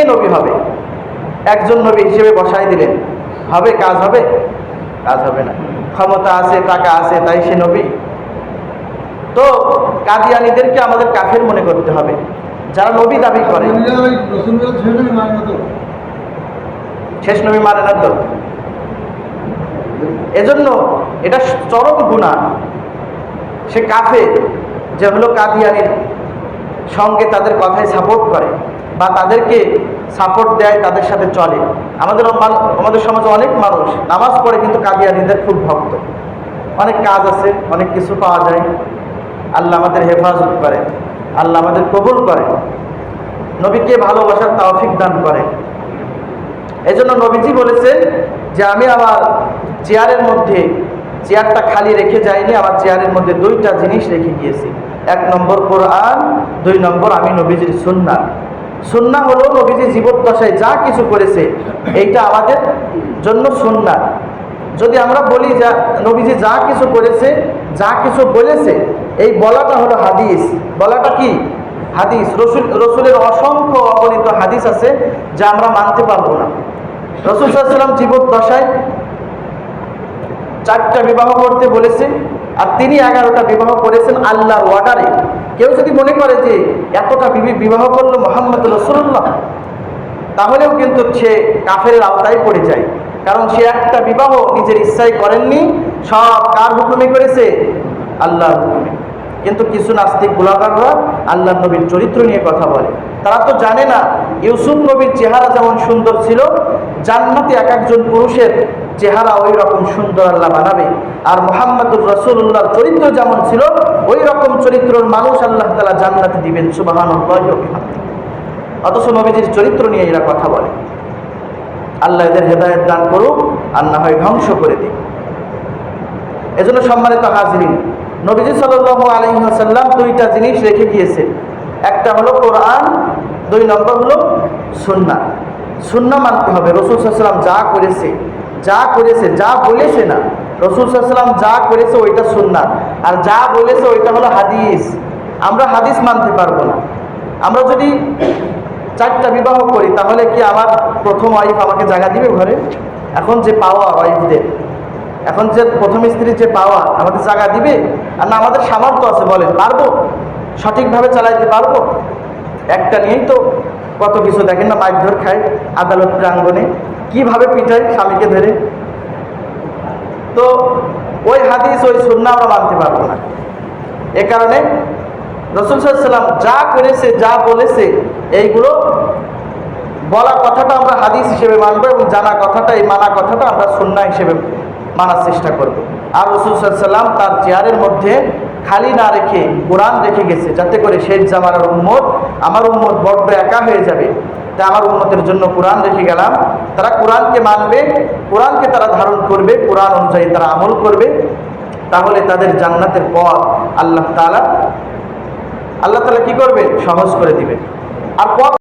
কে নবী হবে। একজন নবী হিসেবে বসাই দিলেন। হবে, কাজ হবে? কাজ হবে না। ক্ষমতা আছে, টাকা আছে, তাই সে নবী। তো কাদিয়ানিদেরকে আমাদের কাফের মনে করতে হবে। যারা নবী দাবি করে। শেষ নবী মানে না তো? এজন্য এটা চরম গুণা সে কাফে যে হলো কাদিয়ানির সঙ্গে তাদের কথায় সাপোর্ট করে বা তাদেরকে সাপোর্ট দেয়, তাদের সাথে চলে। আমাদের আমাদের সমাজে অনেক মানুষ নামাজ পড়ে কিন্তু কাদিয়ানিদের খুব ভক্ত। অনেক কাজ আছে, অনেক কিছু পাওয়া যায়। আল্লাহ আমাদের হেফাজত করে, আল্লাহ আমাদের কবুল করে। নবীকে ভালোবাসার তাওফিক দান করে। এই জন্য নবীজি বলেছেন যে আমি আমার চেয়ারের মধ্যে, চেয়ারটা খালি রেখে যাইনি, আমার চেয়ারের মধ্যে দুইটা জিনিস রেখে গিয়েছি। এক নম্বর কোরআন, দুই নম্বর আমি নবীজির সুন্না সুন্না হলো নবীজি জীবদ্দশায় যা কিছু করেছে, এইটা আমাদের জন্য সুন্না। যদি আমরা বলি যা, নবীজি যা কিছু করেছে, যা কিছু বলেছে, এই বলাটা হলো হাদিস। বলাটা কি? হাদিস। রসুল, রসুলের অসংখ্য অগণিত হাদিস আছে যা আমরা মানতে পারব না। রসুল সাল্লাম জীবদ্দশায় চারটা বিবাহ করতে বলেছে আর তিনি এগারোটা বিবাহ করেছেন আল্লাহর ওয়ার্ডারে কেউ যদি মনে করে যে এতটা বিবি বিবাহ করল মোহাম্মদ রসুল্লাহ, তাহলেও কিন্তু সে কাফের আওতায় পড়ে যায়। কারণ সে একটা বিবাহ নিজের ইচ্ছায় করেননি, সব কার হুকুমে করেছে? আল্লাহর কিন্তু কিছু নাস্তিক গোলাকাররা আল্লাহ নবীর চরিত্র নিয়ে কথা বলে। তারা তো জানে না, ইউসুফ নবীর চেহারা যেমন সুন্দর ছিল, জান্নাতে এক একজন পুরুষের চেহারা ওই রকম সুন্দর আল্লাহ বানাবে। আর মোহাম্মদুর রসুল্লাহর চরিত্র যেমন ছিল ওই রকম চরিত্রের মানুষ আল্লাহ তালা জান্নাতে দিবেন সুবাহান অথচ নবীজির চরিত্র নিয়ে এরা কথা বলে। আল্লাহ এদের হেদায়ত দান করুক, আর না হয় ধ্বংস করে দিক। এজন্য সম্মানিত হাজরিন, নবীজি সাল্লাল্লাহু আলাইহি ওয়াসাল্লাম দুইটা জিনিস রেখে গিয়েছে। একটা হলো কোরআন, দুই নম্বর হলো সুন্না সুন্না মানতে হবে। রসুল সাল্লাম যা করেছে যা করেছে, যা বলেছে না। রসুল সাল্লাম যা করেছে ওইটা সুন্না আর যা বলেছে ওইটা হলো হাদিস। আমরা হাদিস মানতে পারব না। আমরা যদি চারটা বিবাহ করি, তাহলে কি আমার প্রথম ওয়াইফ আমাকে জায়গা দিবে ঘরে? এখন যে পাওয়া ওয়াইফদের এখন যে প্রথম স্ত্রীর যে পাওয়া, আমাদের জায়গা দিবে? আর না, আমাদের সামর্থ্য আছে, বলেন, পারব? সঠিকভাবে চালাইতে পারব? একটা নিয়েই তো কত কিছু দেখেন না মারধর খায়, আদালত প্রাঙ্গণে। কীভাবে পিঠায় স্বামীকে ধরে? তো ওই হাদিস, ওই সুন্না আমরা মানতে পারব না। এ কারণে রসুল যা করেছে, যা বলেছে, এইগুলো বলা কথাটা আমরা হাদিস হিসেবে মানবো এবং জানা কথাটা, এই মানা কথাটা আমরা সুন্না হিসেবে মানার চেষ্টা করব। আর রসুল সাল্লাম তার চেয়ারের মধ্যে খালি না রেখে কোরআন রেখে গেছে, যাতে করে শেষ জামার উম্মত, আমার উম্মত বড্ড একা হয়ে যাবে। তা আমার উন্নতের জন্য কোরআন রেখে গেলাম। তারা কোরআনকে মানবে, কোরআনকে তারা ধারণ করবে, কোরআন অনুযায়ী তারা আমল করবে। তাহলে তাদের জান্নাতের পথ আল্লাহ তালা আল্লাহ তালা কি করবে? সহজ করে দিবে। আর পথ